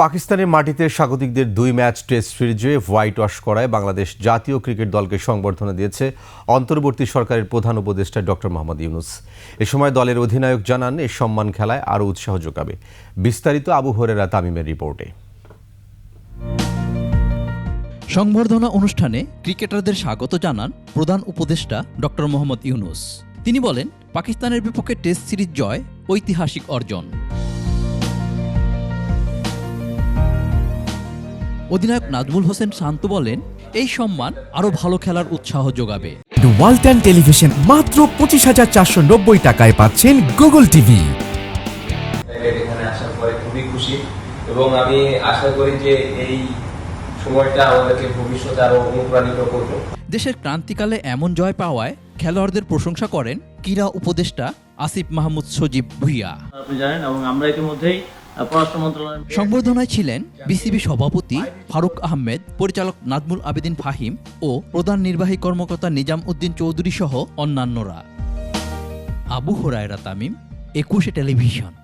পাকিস্তানের মাটিতে স্বাগতিকদের দুই ম্যাচ টেস্ট সিরিজে হোয়াইট ওয়াশ করায় বাংলাদেশ জাতীয় ক্রিকেট দলকে সংবর্ধনা দিয়েছে অন্তর্বর্তী সরকারের প্রধান উপদেষ্টা ডক্টর মোহাম্মদ ইউনুস। এ সময় দলের অধিনায়ক জানান এই সম্মান খেলায় আরও উৎসাহ যোগাবে। বিস্তারিত আবু হরেরা তামিমের রিপোর্টে। সংবর্ধনা অনুষ্ঠানে ক্রিকেটারদের স্বাগত জানান প্রধান উপদেষ্টা ডক্টর মোহাম্মদ ইউনুস। তিনি বলেন, পাকিস্তানের বিপক্ষে টেস্ট সিরিজ জয়, ঐতিহাসিক অর্জন। অধিনায়ক নাজমুল হোসেন শান্ত বলেন এই সম্মান আরও ভালো খেলার উৎসাহ যোগাবে। ওয়ালটন টেলিভিশন মাত্র পঁচিশ হাজার চারশো নব্বই টাকায় পাচ্ছেন গুগল টিভি এখানে আসার পরে খুবই খুশি এবং আমি আশা করি যে এই সময়টা আমাদেরকে ভবিষ্যতে আরও অনুপ্রাণিত করবে। দেশের ক্রান্তিকালে এমন জয় পাওয়ায় খেলোয়াড়দের প্রশংসা করেন ক্রীড়া উপদেষ্টা আসিফ মাহমুদ সজীব ভুইয়া। আপনি জানেন এবং আমরা ইতিমধ্যেই সংবর্ধনায় ছিলেন বিসিবি সভাপতি ফারুক আহমেদ, পরিচালক নাজমুল আবেদিন ফাহিম ও প্রধান নির্বাহী কর্মকর্তা নিজাম উদ্দিন চৌধুরী সহ অন্যান্যরা। আবু হরায়রা তামিম, একুশে টেলিভিশন।